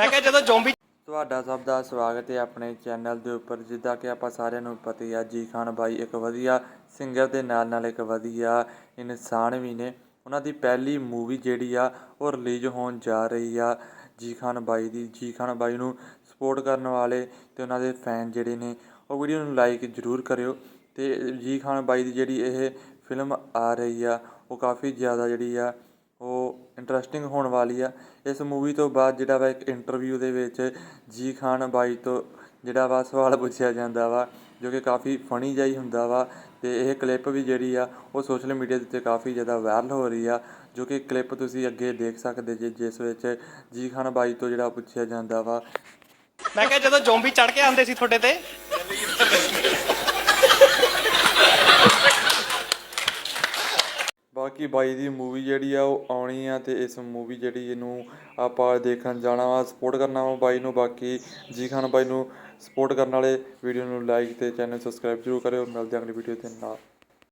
ਮੈਂ ਕਿਹਾ ਜਦੋਂ ਜ਼ੋਂਬੀ ਤੁਹਾਡਾ ਸਭ ਦਾ ਸਵਾਗਤ ਹੈ ਆਪਣੇ ਚੈਨਲ ਦੇ ਉੱਪਰ, ਜਿੱਦਾਂ ਕਿ ਆਪਾਂ ਸਾਰਿਆਂ ਨੂੰ ਪਤਾ ਹੀ ਆ, ਜੀ ਖਾਨ ਬਾਈ ਇੱਕ ਵਧੀਆ ਸਿੰਗਰ ਦੇ ਨਾਲ ਨਾਲ ਇੱਕ ਵਧੀਆ ਇਨਸਾਨ ਵੀ ਨੇ। ਉਹਨਾਂ ਦੀ ਪਹਿਲੀ ਮੂਵੀ ਜਿਹੜੀ ਆ, ਉਹ ਰਿਲੀਜ਼ ਹੋਣ ਜਾ ਰਹੀ ਆ ਜੀ ਖਾਨ ਬਾਈ ਦੀ। ਜੀ ਖਾਨ ਬਾਈ ਨੂੰ ਸਪੋਰਟ ਕਰਨ ਵਾਲੇ ਤੇ ਉਹਨਾਂ ਦੇ ਫੈਨ ਜਿਹੜੇ ਨੇ, ਉਹ ਵੀਡੀਓ ਨੂੰ ਲਾਈਕ ਜ਼ਰੂਰ ਕਰਿਓ। ਤੇ ਜੀ ਖਾਨ ਬਾਈ ਦੀ ਜਿਹੜੀ ਇਹ ਫਿਲਮ ਆ ਰਹੀ ਆ, ਉਹ ਕਾਫੀ ਜ਼ਿਆਦਾ ਜਿਹੜੀ ਆ ਇੰਟਰਸਟਿੰਗ ਹੋਣ ਵਾਲੀ ਆ। ਇਸ ਮੂਵੀ ਤੋਂ ਬਾਅਦ ਜਿਹੜਾ ਵਾ ਇੱਕ ਇੰਟਰਵਿਊ ਦੇ ਵਿੱਚ ਜੀ ਖਾਨ ਬਾਈ ਤੋਂ ਜਿਹੜਾ ਵਾ ਸਵਾਲ ਪੁੱਛਿਆ ਜਾਂਦਾ ਵਾ, ਜੋ ਕਿ ਕਾਫੀ ਫਨੀ ਜਿਹਾ ਹੀ ਹੁੰਦਾ ਵਾ ਤੇ ਇਹ ਕਲਿੱਪ ਵੀ ਜਿਹੜੀ ਆ, ਉਹ ਸੋਸ਼ਲ ਮੀਡੀਆ ਦੇ ਉੱਤੇ ਕਾਫੀ ਜ਼ਿਆਦਾ ਵਾਇਰਲ ਹੋ ਰਹੀ ਆ, ਜੋ ਕਿ ਕਲਿੱਪ ਤੁਸੀਂ ਅੱਗੇ ਦੇਖ ਸਕਦੇ ਜੇ, ਜਿਸ ਵਿੱਚ ਜੀ ਖਾਨ ਬਾਈ ਤੋਂ ਜਿਹੜਾ ਪੁੱਛਿਆ ਜਾਂਦਾ ਵਾ। ਮੈਂ ਕਿਹਾ ਜਦੋਂ ਜ਼ੋਂਬੀ ਚੜ ਕੇ ਆਉਂਦੇ ਸੀ ਤੁਹਾਡੇ ਤੇ? ਬਾਕੀ ਬਾਈ ਦੀ ਮੂਵੀ ਜਿਹੜੀ ਆ ਉਹ ਆਉਣੀ ਆ ਤੇ ਇਸ ਮੂਵੀ ਜਿਹੜੀ ਇਹਨੂੰ ਆਪਾਂ ਦੇਖਣ ਜਾਣਾ ਵਾ ਸਪੋਰਟ ਕਰਨਾ ਵਾ ਬਾਈ ਨੂੰ, ਬਾਕੀ ਜੀ ਖਾਨ ਬਾਈ ਨੂੰ ਸਪੋਰਟ ਕਰਨ ਵਾਲੇ ਵੀਡੀਓ ਨੂੰ ਲਾਈਕ ਤੇ ਚੈਨਲ ਸਬਸਕ੍ਰਾਈਬ ਜ਼ਰੂਰ ਕਰਿਓ। ਮਿਲਦੇ ਹਾਂ ਅਗਲੀ ਵੀਡੀਓ ਦੇ ਨਾਲ।